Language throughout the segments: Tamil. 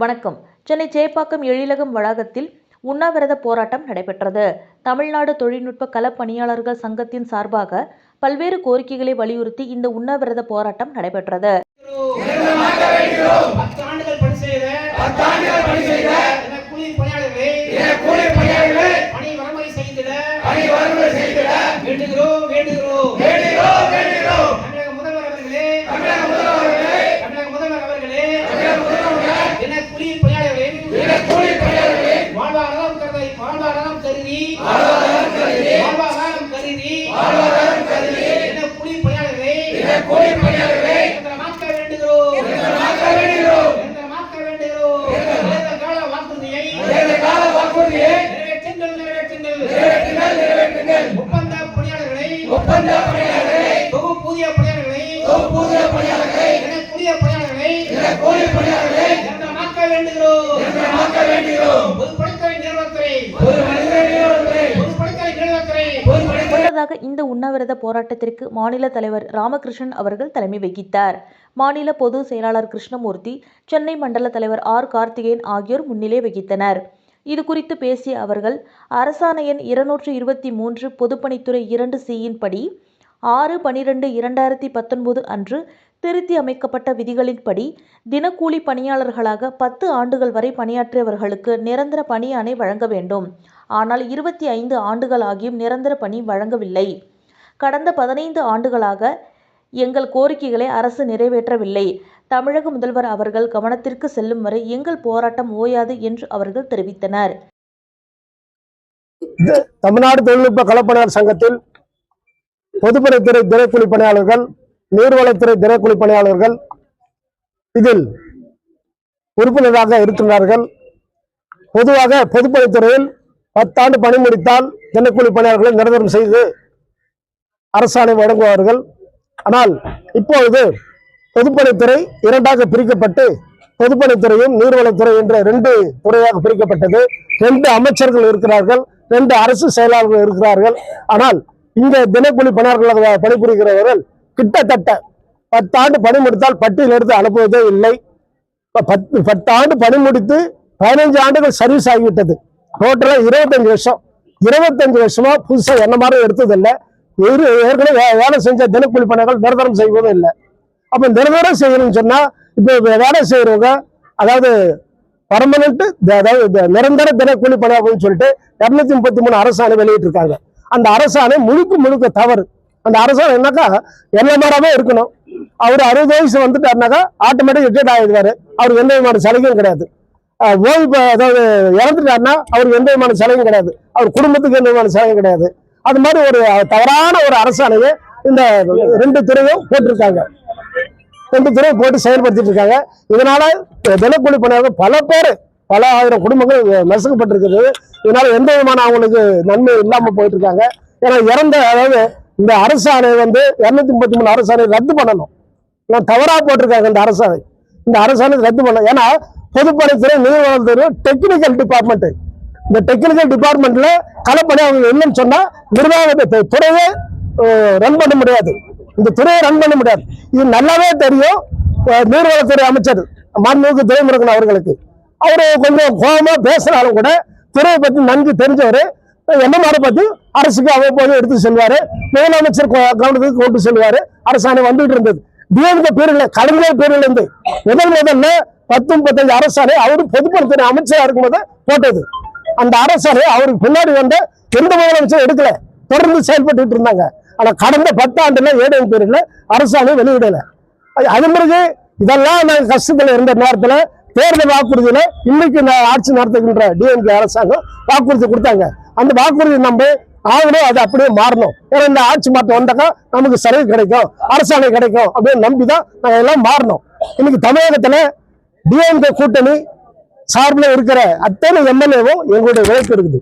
வணக்கம். சென்னை சேப்பாக்கம் எழிலகம் வளாகத்தில் உண்ணாவிரத போராட்டம் நடைபெற்றது. தமிழ்நாடு தொழில்நுட்ப களப் பணியாளர்கள் சங்கத்தின் சார்பாக பல்வேறு கோரிக்கைகளை வலியுறுத்தி இந்த உண்ணாவிரத போராட்டம் நடைபெற்றது. பத்து ஆண்டுகள் நிரந்தரமாக்க வேண்டுகிறோம். பொதுப்பணித்துறை நிறுவனத்துறை முன்னதாக இந்த உண்ணாவிரத போராட்டத்திற்கு மாநில தலைவர் ராமகிருஷ்ணன் அவர்கள் தலைமை வகித்தார். மாநில பொதுச் செயலாளர் கிருஷ்ணமூர்த்தி சென்னை மண்டல தலைவர் ஆர். கார்த்திகேயன் ஆகியோர் முன்னிலை வகித்தனர். இது குறித்து பேசிய அவர்கள் அரசாணை எண் இருநூற்று இருபத்தி மூன்று பொதுப்பணித்துறை இரண்டு சியின் படி ஆறு பனிரெண்டு இரண்டாயிரத்தி பத்தொன்பது அன்று திருத்தி அமைக்கப்பட்ட விதிகளின்படி தினக்கூலி பணியாளர்களாக பத்து ஆண்டுகள் வரை பணியாற்றியவர்களுக்கு நிரந்தர பணி வழங்க வேண்டும். ஆனால் இருபத்தி ஐந்து ஆண்டுகள் ஆகியும் நிரந்தர பணி வழங்கவில்லை. கடந்த பதினைந்து ஆண்டுகளாக எங்கள் கோரிக்கைகளை அரசு நிறைவேற்றவில்லை. தமிழக முதல்வர் அவர்கள் கவனத்திற்கு செல்லும் வரை எங்கள் போராட்டம் ஓயாது என்று அவர்கள் தெரிவித்தனர். தமிழ்நாடு தொழில்நுட்ப களப்பணியாளர் சங்கத்தில் பொதுப்பணித்துறை தினக்கூலி பணியாளர்கள் நீர்வளத்துறை தினக்கூலி பணியாளர்கள் இதில் உறுப்பினராக இருக்கின்றார்கள். பொதுவாக பொதுப்பணித்துறையில் பத்தாண்டு பணி முடித்தால் தினக்கூலி பணியாளர்களை நிரந்தரம் செய்து அரசாணை வழங்குவார்கள். ஆனால் இப்பொழுது பொதுப்பணித்துறை இரண்டாக பிரிக்கப்பட்டு பொதுப்பணித்துறையும் நீர்வளத்துறை என்ற ரெண்டு துறையாக பிரிக்கப்பட்டது. ரெண்டு அமைச்சர்கள் இருக்கிறார்கள் ரெண்டு அரசு செயலாளர்கள் இருக்கிறார்கள். ஆனால் இங்க தினக்கூலி பணியாளர்களாக பணிபுரிகிறவர்கள் கிட்டத்தட்ட பத்தாண்டு பணி முடித்தால் பட்டியல் எடுத்து அனுப்புவதே இல்லை. பத்து பத்தாண்டு பணி முடித்து பதினைஞ்சு ஆண்டுகள் சர்வீஸ் ஆகிவிட்டது. டோட்டலா இருபத்தஞ்சு வருஷம். இருபத்தஞ்சு வருஷமா புதுசா என்ன மாதிரி எடுத்ததில்லை. இல்லை ஏற்கனவே வேலை செஞ்ச தினக்கூலி பணிகள் நிரந்தரம் செய்வதும் இல்லை. அப்ப நிரந்தரம் செய்யணும்னு சொன்னா இப்ப வேலை செய்யறவங்க அதாவது பர்மனன்ட் அதாவது நிரந்தர தினக்கூலி பணியாளர்கள்னு சொல்லிட்டு இருநூத்தி முப்பத்தி மூணு அரசாணை வெளியிட்டு இருக்காங்க அந்த அரசாணை முழுக்க முழுக்க தவறு. அந்த அரசாணை என்னக்கா என்ன மாதிரியாவே இருக்கணும். அவர் அறுபது வயசு வந்துட்டாருனாக்கா ஆட்டோமேட்டிக் ரிட்டையர்ட் ஆகிடுவாரு அவருக்கு எந்த விதமான சலுகையும் கிடையாது. ஓய்வு அதாவது இறந்துட்டாருன்னா அவருக்கு எந்த விதமான சலையும் கிடையாது. அவர் குடும்பத்துக்கு எந்த விதமான சலுகையும் கிடையாது. அது மாதிரி ஒரு தவறான ஒரு அரசாணையை இந்த ரெண்டு துறையும் போட்டிருக்காங்க. ரெண்டு துறையும் போட்டு செயல்படுத்திட்டு இருக்காங்க. இதனால தினக்கூலி பணியாளர்கள் பல பேர் பல ஆயிரம் குடும்பங்கள் நசுக்கப்பட்டிருக்கிறது இதனால எந்த விதமான அவங்களுக்கு நன்மை இல்லாமல் போயிட்டு இருக்காங்க ஏன்னா இறந்த அதாவது இந்த அரசாணை வந்து இரநூத்தி முப்பத்தி மூணு அரசாணை ரத்து பண்ணணும். ஏன்னா தவறாக போட்டிருக்காங்க இந்த அரசாணை. இந்த அரசாணை ரத்து பண்ணணும் ஏன்னா பொதுப்பணித்துறை நீர்வளத்துறை டெக்னிக்கல் டிபார்ட்மெண்ட் இந்த டெக்னிக்கல் டிபார்ட்மெண்ட்ல களப்பணி அவங்க என்னன்னு சொன்னா நிர்வாகத்தை துறையே ரன் பண்ண முடியாது. இந்த துறையை ரன் பண்ண முடியாது. இது நல்லாவே தெரியும் நீர்வளத்துறை அமைச்சர் மாண்புமிகு துறைமுருகன் அவர்களுக்கு. அவரு கொஞ்சம் கோபமா பேசினாலும் கூட துறையை பத்தி நன்கு தெரிஞ்சவர் என்ன மாதிரி பத்தி அரசுக்கு அவ்வப்போது எடுத்து செல்வாரு முதலமைச்சர் கோ- கவனத்துக்கு கொண்டு செல்வாரு அரசாணை வந்துட்டு இருந்தது. டிஎம்கே பேரில் கலைஞர் பேரில் இருந்து முதல் முதல்ல பத்து முப்பத்தஞ்சு அரசாணை அவரு பொதுப்படுத்தின அமைச்சரா இருக்கும்போது போட்டது. அந்த அரசாணை அவருக்கு பின்னாடி வந்த எந்த முதலமைச்சரும் எடுக்கல. தொடர்ந்து செயல்பட்டு இருந்தாங்க. ஆனா கடந்த பத்தாண்டுல ஏடிஎம் பேரில் அரசாணை வெளியிடல. அது- பிறகு இதெல்லாம் நாங்க கஷ்டத்துல இருந்த நேரத்துல தேர்தல் வாக்குறுதியில இன்னைக்கு ஆட்சி நடத்துகின்ற டிஎம்கே அரசாங்கம் வாக்குறுதி கொடுத்தாங்க. அந்த வாக்குறுதி நம்ம ஆகணும் அது அப்படியே மாறணும். ஏன்னா இந்த ஆட்சி மாற்றம் வந்தாக்கா நமக்கு சலுகை கிடைக்கும் அரசாணை கிடைக்கும் அப்படின்னு நம்பிதான் நாங்கள் எல்லாம் மாறணும். இன்னைக்கு தமிழகத்துல டிஎம்கே கூட்டணி சார்பில் இருக்கிற அத்தனை எம்எல்ஏவும் எங்களுடைய உழைப்பு இருக்குது.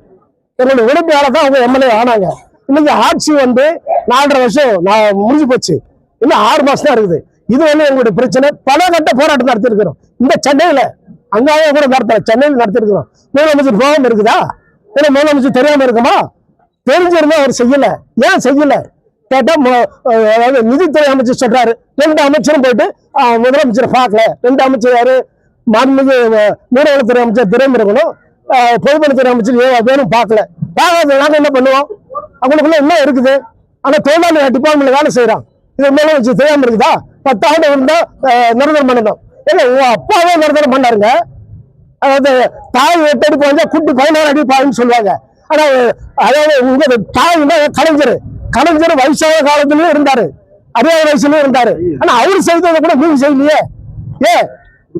எங்களுடைய உழைப்பால தான் அவங்க எம்எல்ஏ ஆனாங்க. இன்னைக்கு ஆட்சி வந்து நாலரை வருஷம் நான் முடிஞ்சு போச்சு. இன்னும் ஆறு மாசம் தான் இருக்குது. இது வந்து எங்களுடைய பிரச்சனை. பல கட்ட போராட்டம் நடத்திருக்கிறோம் இந்த சென்னையில அங்காவே கூட நடத்த சென்னையில் நடத்திருக்கிறோம் முதலமைச்சர் போகாம இருக்குதா? இல்லை முதலமைச்சர் தெரியாம இருக்குமா? தெரிஞ்சிருந்தா அவர் செய்யல. ஏன் செய்யல? கேட்டா அதாவது நிதித்துறை அமைச்சர் சொல்றாரு. ரெண்டு அமைச்சரும் போயிட்டு முதலமைச்சரை பார்க்கல. ரெண்டு அமைச்சர் யாரு? மாண்புமிகு மீனவளத்துறை அமைச்சர் துரைமுருகனும் பொதுப்பணித்துறை அமைச்சர் ஏ வேணும் பார்க்கல. பார்க்காத நாங்கள் என்ன பண்ணுவோம்? அவங்களுக்குள்ள என்ன இருக்குது? ஆனால் தொழிலாளி டிபார்ட்மெண்ட்ல வேலை செய்யறான் இது மேலே வச்சு தெரியாம இருக்குதா? பத்தாண்டு இருந்தா நிரந்தரம் பண்ணணும். இல்ல உங்க அப்பாவே நிரந்தரம் பண்ணாருங்க. அதாவது தாய் எட்டு அடி பாய்ஞ்சா குட்டி பதினாறு அடி பாயின்னு சொல்லுவாங்க. ஆனா அதாவது உங்க தாய்னா கலைஞர்? கலைஞர் வயசான காலத்துலயும் இருந்தாரு. அறுபது வயசுல இருந்தாரு. ஆனா அவர் செய்ததை கூட நீங்க செய்யலையே. ஏ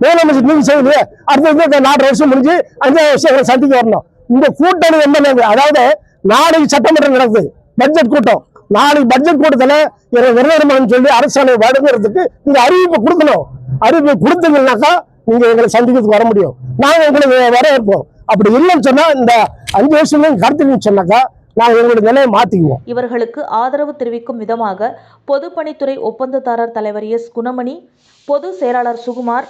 முதலமைச்சர் நீங்க செய்யலையே. அடுத்தது நாலு வருஷம் முடிஞ்சு அஞ்சாவது வருஷம் இவரை சந்திக்க வரணும். இந்த கூட்டணி என்ன அதாவது நாளைக்கு சட்டமன்றம் நடக்குது. பட்ஜெட் கூட்டம். நாளைக்கு பட்ஜெட் கூட்டத்தில் இவரை சொல்லி அரசாணை வழங்குறதுக்கு நீங்க அறிவிப்பு கொடுக்கணும். அறிவிப்பு கொடுத்தீங்கன்னாக்கா நீங்க எங்களை சந்திக்கிறதுக்கு வர முடியும். நாங்க உங்களுக்கு வரவேற்போம். அப்படி இல்லைன்னு சொன்னா இந்த அஞ்சு வருஷம் நீங்க சொன்னாக்கா நாங்கள் எங்களுடைய நிலையை மாற்றிக்குவோம் இவர்களுக்கு ஆதரவு தெரிவிக்கும் விதமாக பொதுப்பணித்துறை ஒப்பந்ததாரர் தலைவர் எஸ் குணமணி பொது செயலாளர் சுகுமார்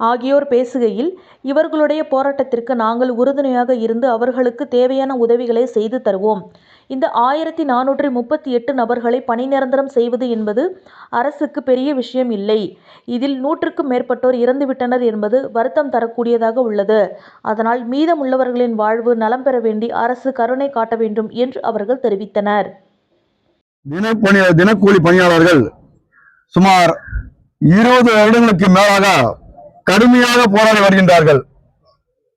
ஆகியோர் பேசுகையில் இவர்களுடைய போராட்டத்திற்கு நாங்கள் உறுதுணையாக இருந்து அவர்களுக்கு தேவையான உதவிகளை செய்து தருவோம். இந்த ஆயிரத்தி நானூற்றி முப்பத்தி எட்டு நபர்களை பணி நிரந்தரம் செய்வது என்பது அரசுக்கு பெரிய விஷயம் இல்லை. இதில் நூற்றுக்கும் மேற்பட்டோர் இறந்துவிட்டனர் என்பது வருத்தம் தரக்கூடியதாக உள்ளது. அதனால் மீதமுள்ளவர்களின் வாழ்வு நலம் பெற வேண்டி அரசு கருணை காட்ட வேண்டும் என்று அவர்கள் தெரிவித்தனர். தினக்கூலி பணியாளர்கள் சுமார் இருபது வருடங்களுக்கு மேலாக கடுமையாக போராடி வருகின்றார்கள்.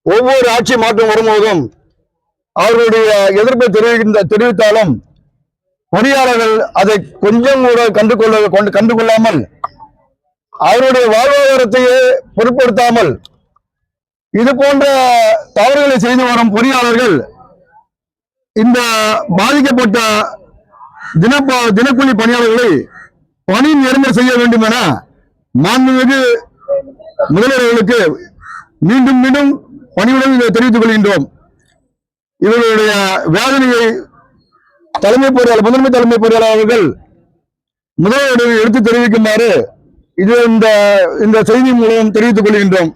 ஒவ்வொரு ஆட்சி மாற்றம் வரும்போதும் அவர்களுடைய எதிர்ப்பை தெரிவிக்கின்ற தெரிவித்தாலும் பொறியாளர்கள் அதை கொஞ்சம் கூட கண்டுகொள்ள கொண்டு கண்டுகொள்ளாமல் அவருடைய வாழ்வாதாரத்தையே பொருட்படுத்தாமல் இது போன்ற தவறுகளை செய்து வரும் பொறியாளர்கள் இந்த பாதிக்கப்பட்ட தினப்பா தினக்கூலி பணியாளர்களை பணி நிரந்தரம் செய்ய வேண்டும் என மாண்புமிகு முதல்வர்களுக்கு மீண்டும் மீண்டும் பணியுடன் இதை தெரிவித்துக் கொள்கின்றோம். இவர்களுடைய வேதனையை தலைமை பொறியாளர் முதன்மை தலைமை பொறியாளர் அவர்கள் முதல்வரிடம் எடுத்து தெரிவிக்குமாறு இது இந்த இந்த செய்தி மூலம் தெரிவித்துக் கொள்கின்றோம்.